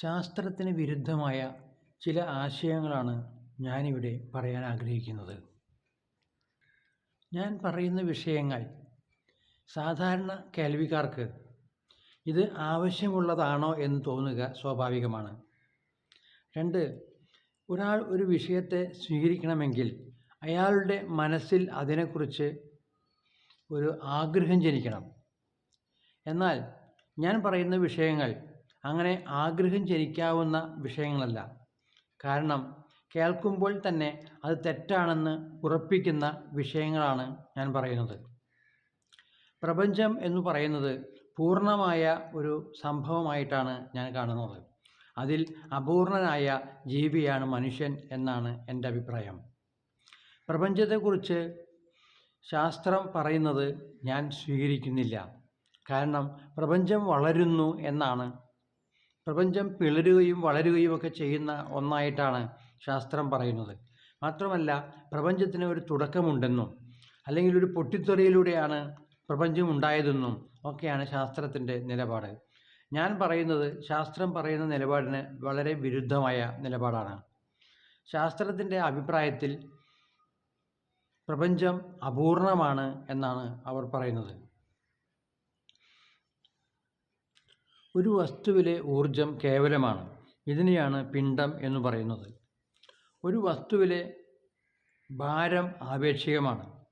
ശാസ്ത്രത്തിന് വിരുദ്ധമായ ചില ആശയങ്ങളാണ് ഞാനിവിടെ പറയാൻ ആഗ്രഹിക്കുന്നത്. ഞാൻ പറയുന്ന വിഷയങ്ങൾ സാധാരണ കേൾവിക്കാർക്ക് ഇത് ആവശ്യമുള്ളതാണോ എന്ന് തോന്നുക സ്വാഭാവികമാണ്. രണ്ട് ഒരാൾ ഒരു വിഷയത്തെ സ്വീകരിക്കണമെങ്കിൽ അയാളുടെ മനസ്സിൽ അതിനെക്കുറിച്ച് ഒരു ആഗ്രഹം ജനിക്കണം. എന്നാൽ ഞാൻ പറയുന്ന വിഷയങ്ങൾ അങ്ങനെ ആഗ്രഹം ജനിക്കാവുന്ന വിഷയങ്ങളല്ല. കാരണം കേൾക്കുമ്പോൾ തന്നെ അത് തെറ്റാണെന്ന് ഉറപ്പിക്കുന്ന വിഷയങ്ങളാണ് ഞാൻ പറയുന്നത്. പ്രപഞ്ചം എന്ന് പറയുന്നത് പൂർണമായ ഒരു സംഭവമായിട്ടാണ് ഞാൻ കാണുന്നത്. അതിൽ അപൂർണനായ ജീവിയാണ് മനുഷ്യൻ എന്നാണ് എന്റെ അഭിപ്രായം. പ്രപഞ്ചത്തെക്കുറിച്ച് ശാസ്ത്രം പറയുന്നത് ഞാൻ സ്വീകരിക്കുന്നില്ല. കാരണം പ്രപഞ്ചം വളരുന്നു എന്നാണ് പ്രപഞ്ചം പിളരുകയും വളരുകയും ഒക്കെ ചെയ്യുന്ന ഒന്നായിട്ടാണ് ശാസ്ത്രം പറയുന്നത്. മാത്രമല്ല പ്രപഞ്ചത്തിന് ഒരു തുടക്കമുണ്ടെന്നും അല്ലെങ്കിൽ ഒരു പൊട്ടിത്തെറിയിലൂടെയാണ് പ്രപഞ്ചം ഉണ്ടായതെന്നും ഒക്കെയാണ് ശാസ്ത്രത്തിന്റെ നിലപാട്. ഞാൻ പറയുന്നത് ശാസ്ത്രം പറയുന്ന നിലപാടിന് വളരെ വിരുദ്ധമായ നിലപാടാണ്. ശാസ്ത്രത്തിന്റെ അഭിപ്രായത്തിൽ പ്രപഞ്ചം അപൂർണമാണ് എന്നാണ് അവർ പറയുന്നത്. ഒരു വസ്തുവിലെ ഊർജം കേവലമാണ്. ഇതിനെയാണ് പിണ്ഡം എന്ന് പറയുന്നത്. ഒരു വസ്തുവിലെ ഭാരം ആപേക്ഷികമാണ്.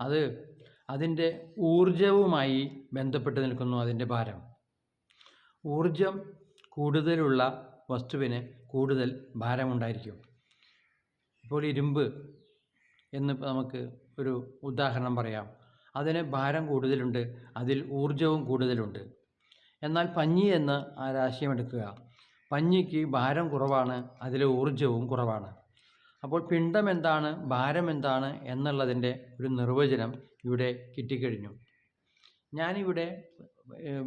അത് അതിന്റെ ഊർജവുമായി ബന്ധപ്പെട്ട് നിൽക്കുന്നു അതിന്റെ ഭാരം. ഊർജം കൂടുതലുള്ള വസ്തുവിന് കൂടുതൽ ഭാരമുണ്ടായിരിക്കും. ഇപ്പോൾ ഇരുമ്പ് എന്ന് നമുക്ക് ഒരു ഉദാഹരണം പറയാം. അതിന് ഭാരം കൂടുതലുണ്ട് അതിൽ ഊർജവും കൂടുതലുണ്ട്. എന്നാൽ പഞ്ഞി എന്ന് ആ രാശിയം എടുക്കുക. പഞ്ഞിക്ക് ഭാരം കുറവാണ് അതിലെ ഊർജവും കുറവാണ്. അപ്പോൾ പിണ്ഡം എന്താണ് ഭാരം എന്താണ് എന്നുള്ളതിന്റെ ഒരു നിർവചനം ഇവിടെ കിട്ടിക്കഴിഞ്ഞു. ഞാനിവിടെ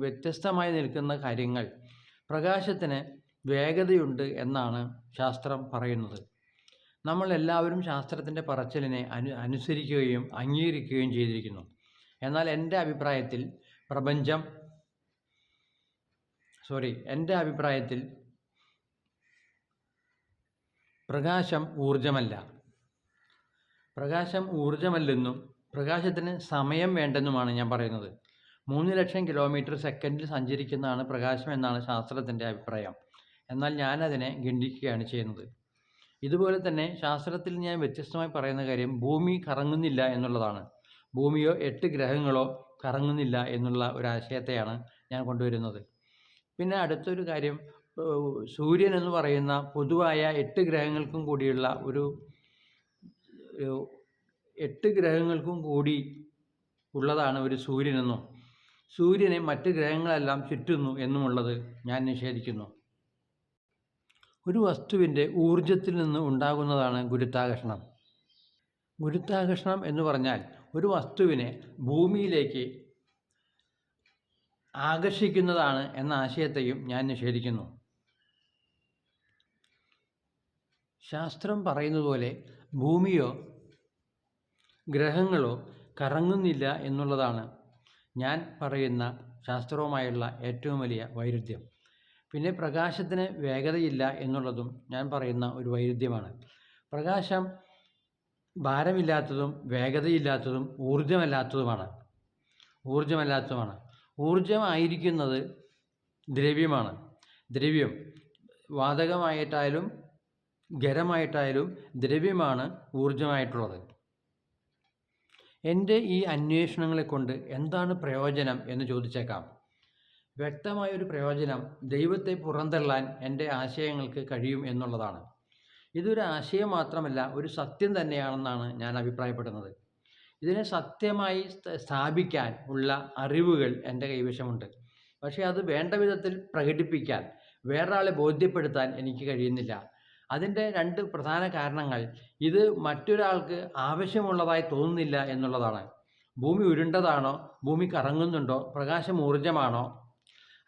വ്യത്യസ്തമായി നിൽക്കുന്ന കാര്യങ്ങൾ പ്രകാശത്തിന് വേഗതയുണ്ട് എന്നാണ് ശാസ്ത്രം പറയുന്നത്. നമ്മൾ എല്ലാവരും ശാസ്ത്രത്തിന്റെ പറച്ചിലിനെ അനു അനുസരിക്കുകയും അംഗീകരിക്കുകയും ചെയ്തിരിക്കുന്നു. എന്നാൽ എന്റെ അഭിപ്രായത്തിൽ പ്രപഞ്ചം സോറി എന്റെ അഭിപ്രായത്തിൽ പ്രകാശം ഊർജമല്ല പ്രകാശം ഊർജമല്ലെന്നും പ്രകാശത്തിന് സമയം വേണ്ടെന്നുമാണ് ഞാൻ പറയുന്നത്. മൂന്ന് ലക്ഷം കിലോമീറ്റർ സെക്കൻഡിൽ സഞ്ചരിക്കുന്നതാണ് പ്രകാശം എന്നാണ് ശാസ്ത്രത്തിന്റെ അഭിപ്രായം. എന്നാൽ ഞാനതിനെ ഖണ്ഡിക്കുകയാണ് ചെയ്യുന്നത്. ഇതുപോലെ തന്നെ ശാസ്ത്രത്തിൽ ഞാൻ വ്യത്യസ്തമായി പറയുന്ന കാര്യം ഭൂമി കറങ്ങുന്നില്ല എന്നുള്ളതാണ്. ഭൂമിയോ എട്ട് ഗ്രഹങ്ങളോ കറങ്ങുന്നില്ല എന്നുള്ള ഒരു ആശയത്തെയാണ് ഞാൻ കൊണ്ടുവരുന്നത്. പിന്നെ അടുത്തൊരു കാര്യം സൂര്യൻ എന്ന് പറയുന്ന പൊതുവായ എട്ട് ഗ്രഹങ്ങൾക്കും കൂടിയുള്ള ഒരു എട്ട് ഗ്രഹങ്ങൾക്കും കൂടി ഉള്ളതാണ് ഒരു സൂര്യനെന്നും സൂര്യനെ മറ്റ് ഗ്രഹങ്ങളെല്ലാം ചുറ്റുന്നു എന്നുമുള്ളത് ഞാൻ നിഷേധിക്കുന്നു. ഒരു വസ്തുവിന്റെ ഊർജത്തിൽ നിന്ന് ഉണ്ടാകുന്നതാണ് ഗുരുത്വാകർഷണം. ഗുരുത്വാകർഷണം എന്ന് പറഞ്ഞാൽ ഒരു വസ്തുവിനെ ഭൂമിയിലേക്ക് ആകർഷിക്കുന്നതാണ് എന്ന ആശയത്തെയും ഞാൻ നിഷേധിക്കുന്നു. ശാസ്ത്രം പറയുന്നതുപോലെ ഭൂമിയോ ഗ്രഹങ്ങളോ കറങ്ങുന്നില്ല എന്നുള്ളതാണ് ഞാൻ പറയുന്ന ശാസ്ത്രവുമായുള്ള ഏറ്റവും വലിയ വൈരുദ്ധ്യം. പിന്നെ പ്രകാശത്തിന് വേഗതയില്ല എന്നുള്ളതും ഞാൻ പറയുന്ന ഒരു വൈരുദ്ധ്യമാണ്. പ്രകാശം ഭാരമില്ലാത്തതും വേഗതയില്ലാത്തതും ഊർജമല്ലാത്തതുമാണ് ഊർജമല്ലാത്തതുമാണ് ഊർജമായിരിക്കുന്നത് ദ്രവ്യമാണ്. ദ്രവ്യം വാതകമായിട്ടായാലും ഖരമായിട്ടായാലും ദ്രവ്യമാണ് ഊർജമായിട്ടുള്ളത് എന്റെ ഈ അന്വേഷണങ്ങളെ കൊണ്ട് എന്താണ് പ്രയോജനം എന്ന് ചോദിച്ചേക്കാം. വ്യക്തമായൊരു പ്രയോജനം ദൈവത്തെ പുറന്തള്ളാൻ എന്റെ ആശയങ്ങൾക്ക് കഴിയും എന്നുള്ളതാണ്. ഇതൊരു ആശയം മാത്രമല്ല ഒരു സത്യം തന്നെയാണെന്നാണ് ഞാൻ അഭിപ്രായപ്പെടുന്നത്. ഇതിനെ സത്യമായി സ്ഥാപിക്കാൻ ഉള്ള അറിവുകൾ എന്റെ കൈവശമുണ്ട്. പക്ഷേ അത് വേണ്ട വിധത്തിൽ പ്രകടിപ്പിക്കാൻ വേറൊരാളെ ബോധ്യപ്പെടുത്താൻ എനിക്ക് കഴിയുന്നില്ല. അതിന്റെ രണ്ട് പ്രധാന കാരണങ്ങൾ ഇത് മറ്റൊരാൾക്ക് ആവശ്യമുള്ളതായി തോന്നുന്നില്ല എന്നുള്ളതാണ്. ഭൂമി ഉരുണ്ടതാണോ? ഭൂമി കറങ്ങുന്നുണ്ടോ? പ്രകാശം ഊർജമാണോ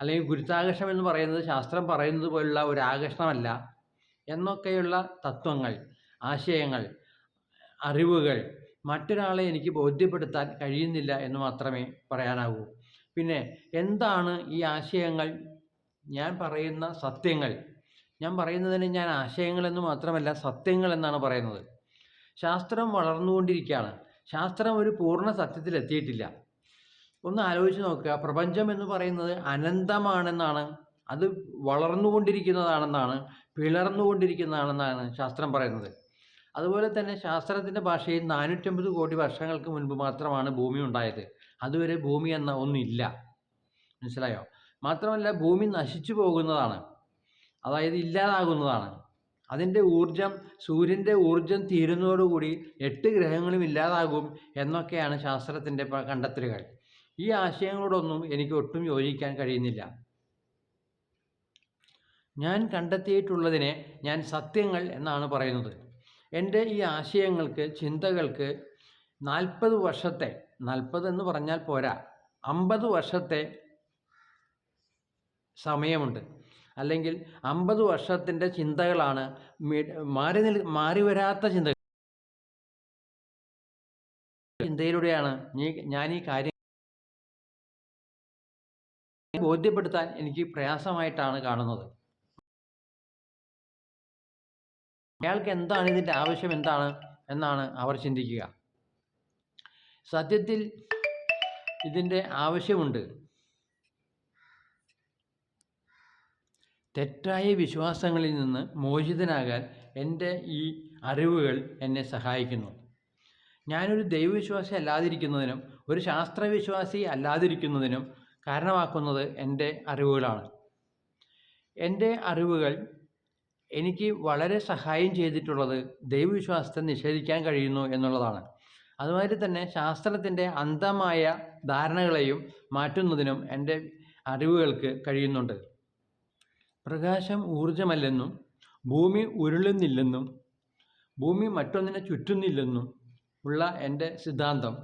അല്ലെങ്കിൽ ഗുരുത്വാകർഷണം എന്ന് പറയുന്നത് ശാസ്ത്രം പറയുന്നത് പോലുള്ള ഒരു ആകർഷണമല്ല എന്നൊക്കെയുള്ള തത്വങ്ങൾ ആശയങ്ങൾ അറിവുകൾ മറ്റൊരാളെ എനിക്ക് ബോധ്യപ്പെടുത്താൻ കഴിയുന്നില്ല എന്ന് മാത്രമേ പറയാനാകൂ പിന്നെ എന്താണ് ഈ ആശയങ്ങൾ? ഞാൻ പറയുന്ന സത്യങ്ങൾ. ഞാൻ പറയുന്നതിന് ഞാൻ ആശയങ്ങളെന്ന് മാത്രമല്ല സത്യങ്ങൾ എന്നാണ് പറയുന്നത്. ശാസ്ത്രം വളർന്നുകൊണ്ടിരിക്കുകയാണ്. ശാസ്ത്രം ഒരു പൂർണ സത്യത്തിലെത്തിയിട്ടില്ല ഒന്ന് ആലോചിച്ച് നോക്കുക. പ്രപഞ്ചം എന്ന് പറയുന്നത് അനന്തമാണെന്നാണ്. അത് വളർന്നുകൊണ്ടിരിക്കുന്നതാണെന്നാണ് പിളർന്നുകൊണ്ടിരിക്കുന്നതാണെന്നാണ് ശാസ്ത്രം പറയുന്നത്. അതുപോലെ തന്നെ ശാസ്ത്രത്തിന്റെ ഭാഷയിൽ നാനൂറ്റമ്പത് കോടി വർഷങ്ങൾക്ക് മുൻപ് മാത്രമാണ് ഭൂമി ഉണ്ടായത്. അതുവരെ ഭൂമി എന്ന ഒന്നില്ല. മനസ്സിലായോ? മാത്രമല്ല ഭൂമി നശിച്ചു പോകുന്നതാണ്. അതായത് ഇല്ലാതാകുന്നതാണ്. അതിന്റെ ഊർജം സൂര്യന്റെ ഊർജം തീരുന്നതോടുകൂടി എട്ട് ഗ്രഹങ്ങളും ഇല്ലാതാകും എന്നൊക്കെയാണ് ശാസ്ത്രത്തിന്റെ കണ്ടെത്തലുകൾ. ഈ ആശയങ്ങളോടൊന്നും എനിക്ക് ഒട്ടും യോജിക്കാൻ കഴിയുന്നില്ല. ഞാൻ കണ്ടെത്തിയിട്ടുള്ളതിനെ ഞാൻ സത്യങ്ങൾ എന്നാണ് പറയുന്നത്. എന്റെ ഈ ആശയങ്ങൾക്ക് ചിന്തകൾക്ക് നാൽപ്പത് വർഷത്തെ നാൽപ്പത് എന്ന് പറഞ്ഞാൽ പോരാ അമ്പത് വർഷത്തെ സമയമുണ്ട്. അല്ലെങ്കിൽ അമ്പത് വർഷത്തിന്റെ ചിന്തകളാണ് മാറി നിൽ മാറി വരാത്ത ചിന്തകൾ. ചിന്തയിലൂടെയാണ് നീ- ഞാൻ ഈ കാര്യം ബോധ്യപ്പെടുത്താൻ എനിക്ക് പ്രയാസമായിട്ടാണ് കാണുന്നത്. അയാൾക്ക് എന്താണ് ഇതിന്റെ ആവശ്യം എന്താണ് എന്നാണ് അവർ ചിന്തിക്കുക. സത്യത്തിൽ ഇതിന്റെ ആവശ്യമുണ്ട്. തെറ്റായ വിശ്വാസങ്ങളിൽ നിന്ന് മോചിതനാകാൻ എന്റെ ഈ അറിവുകൾ എന്നെ സഹായിക്കുന്നു. ഞാനൊരു ദൈവവിശ്വാസി അല്ലാതിരിക്കുന്നതിനും ഒരു ശാസ്ത്രവിശ്വാസി അല്ലാതിരിക്കുന്നതിനും കാരണമാക്കുന്നത് എന്റെ അറിവുകളാണ്. എന്റെ അറിവുകൾ എനിക്ക് വളരെ സഹായം ചെയ്തിട്ടുള്ളത് ദൈവവിശ്വാസത്തെ നിഷേധിക്കാൻ കഴിയുന്നു എന്നുള്ളതാണ്. അതുമാതിരി തന്നെ ശാസ്ത്രത്തിന്റെ അന്ധമായ ധാരണകളെയും മാറ്റുന്നതിനും എന്റെ അറിവുകൾക്ക് കഴിയുന്നുണ്ട്. പ്രകാശം ഊർജമല്ലെന്നും ഭൂമി ഉരുളുന്നില്ലെന്നും ഭൂമി മറ്റൊന്നിനെ ചുറ്റുന്നില്ലെന്നും ഉള്ള എന്റെ സിദ്ധാന്തം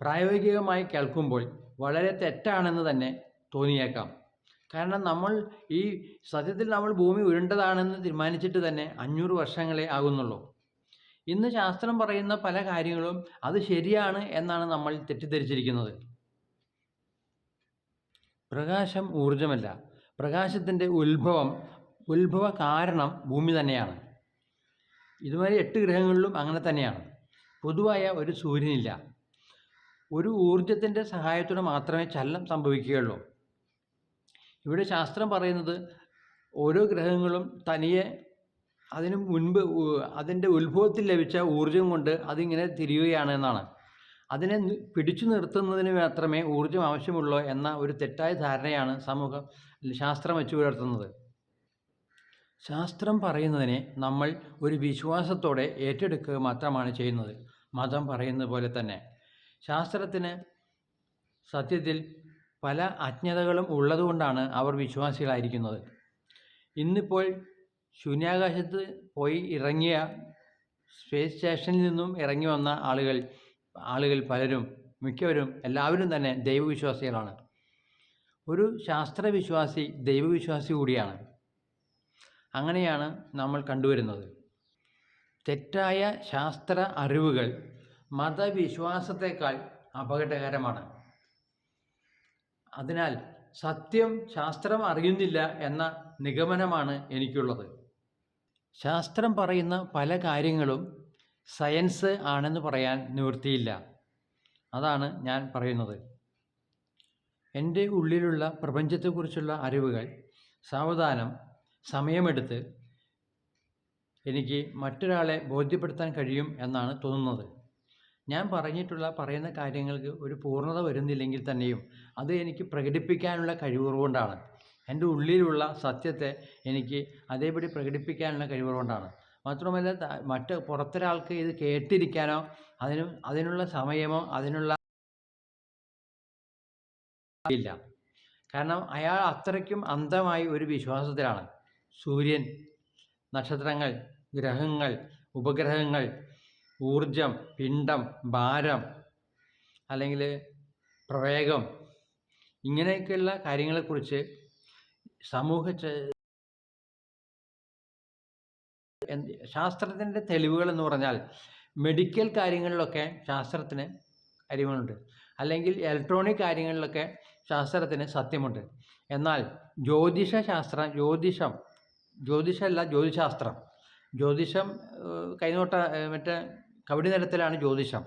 പ്രായോഗികമായി കേൾക്കുമ്പോൾ വളരെ തെറ്റാണെന്ന് തന്നെ തോന്നിയേക്കാം. കാരണം നമ്മൾ ഈ സത്യത്തിൽ നമ്മൾ ഭൂമി ഉരുണ്ടതാണെന്ന് തീരുമാനിച്ചിട്ട് തന്നെ അഞ്ഞൂറ് വർഷങ്ങളെ ആകുന്നുള്ളൂ. ഇന്ന് ശാസ്ത്രം പറയുന്ന പല കാര്യങ്ങളും അത് ശരിയാണ് എന്നാണ് നമ്മൾ തെറ്റിദ്ധരിച്ചിരിക്കുന്നത്. പ്രകാശം ഊർജമല്ല പ്രകാശത്തിന്റെ ഉത്ഭവം ഉത്ഭവ കാരണം ഭൂമി തന്നെയാണ്. ഇതുമാതിരി എട്ട് ഗ്രഹങ്ങളിലും അങ്ങനെ തന്നെയാണ്. പൊതുവായ ഒരു സൂര്യനില്ല. ഒരു ഊർജത്തിന്റെ സഹായത്തോടെ മാത്രമേ ചലനം സംഭവിക്കുകയുള്ളൂ. ഇവിടെ ശാസ്ത്രം പറയുന്നത് ഓരോ ഗ്രഹങ്ങളും തനിയെ അതിനു മുൻപ് അതിന്റെ ഉത്ഭവത്തിൽ ലഭിച്ച ഊർജം കൊണ്ട് അതിങ്ങനെ തിരിയുകയാണ് എന്നാണ്. അതിനെ പിടിച്ചു നിർത്തുന്നതിന് മാത്രമേ ഊർജം ആവശ്യമുള്ളൂ എന്ന ഒരു തെറ്റായ ധാരണയാണ് സമൂഹം ശാസ്ത്രം വെച്ചു പുലർത്തുന്നത്. ശാസ്ത്രം പറയുന്നതിനെ നമ്മൾ ഒരു വിശ്വാസത്തോടെ ഏറ്റെടുക്കുക മാത്രമാണ് ചെയ്യുന്നത്. മതം പറയുന്നത് പോലെ തന്നെ. ശാസ്ത്രത്തിന് സത്യത്തിൽ പല അജ്ഞതകളും ഉള്ളതുകൊണ്ടാണ് അവർ വിശ്വാസികളായിരിക്കുന്നത്. ഇന്നിപ്പോൾ ശൂന്യാകാശത്ത് പോയി ഇറങ്ങിയ സ്പേസ് സ്റ്റേഷനിൽ നിന്നും ഇറങ്ങി വന്ന ആളുകൾ ആളുകൾ പലരും മിക്കവരും എല്ലാവരും തന്നെ ദൈവവിശ്വാസികളാണ്. ഒരു ശാസ്ത്രവിശ്വാസി ദൈവവിശ്വാസി കൂടിയാണ്. അങ്ങനെയാണ് നമ്മൾ കണ്ടുവരുന്നത്. തെറ്റായ ശാസ്ത്ര അറിവുകൾ മതവിശ്വാസത്തെക്കാൾ അപകടകരമാണ്. അതിനാൽ സത്യം ശാസ്ത്രം അറിയുന്നില്ല എന്ന നിഗമനമാണ് എനിക്കുള്ളത്. ശാസ്ത്രം പറയുന്ന പല കാര്യങ്ങളും സയൻസ് ആണെന്ന് പറയാൻ നിവൃത്തിയില്ല. അതാണ് ഞാൻ പറയുന്നത്. എന്റെ ഉള്ളിലുള്ള പ്രപഞ്ചത്തെക്കുറിച്ചുള്ള അറിവുകൾ സാവധാനം സമയമെടുത്ത് എനിക്ക് മറ്റൊരാളെ ബോധ്യപ്പെടുത്താൻ കഴിയും എന്നാണ് തോന്നുന്നത്. ഞാൻ പറഞ്ഞിട്ടുള്ള പറയുന്ന കാര്യങ്ങൾക്ക് ഒരു പൂർണത വരുന്നില്ലെങ്കിൽ തന്നെയും അത് എനിക്ക് പ്രകടിപ്പിക്കാനുള്ള കഴിവുകൊണ്ടാണ് എന്റെ ഉള്ളിലുള്ള സത്യത്തെ എനിക്ക് അതേപടി പ്രകടിപ്പിക്കാനുള്ള കഴിവുകൊണ്ടാണ് മാത്രമല്ല മറ്റ് പുറത്തൊരാൾക്ക് ഇത് കേട്ടിരിക്കാനോ അതിന് അതിനുള്ള സമയമോ അതിനുള്ള ഇല്ല. കാരണം അയാൾ അത്രയ്ക്കും അന്ധമായി ഒരു വിശ്വാസത്തിലാണ്. സൂര്യൻ നക്ഷത്രങ്ങൾ ഗ്രഹങ്ങൾ ഉപഗ്രഹങ്ങൾ ഊർജം പിണ്ഡം ഭാരം അല്ലെങ്കിൽ പ്രവേഗം ഇങ്ങനെയൊക്കെയുള്ള കാര്യങ്ങളെക്കുറിച്ച് സമൂഹ ശാസ്ത്രത്തിന്റെ തെളിവുകൾ എന്ന് പറഞ്ഞാൽ മെഡിക്കൽ കാര്യങ്ങളിലൊക്കെ ശാസ്ത്രത്തിന് അരിവുണ്ട് അല്ലെങ്കിൽ ഇലക്ട്രോണിക് കാര്യങ്ങളിലൊക്കെ ശാസ്ത്രത്തിന് സത്യമുണ്ട്. എന്നാൽ ജ്യോതിഷശാസ്ത്രം ജ്യോതിഷം ജ്യോതിഷമല്ല ജ്യോതിശാസ്ത്രം. ജ്യോതിഷം കൈനോട്ട മറ്റേ കവിടി നിരത്തിലാണ് ജ്യോതിഷം.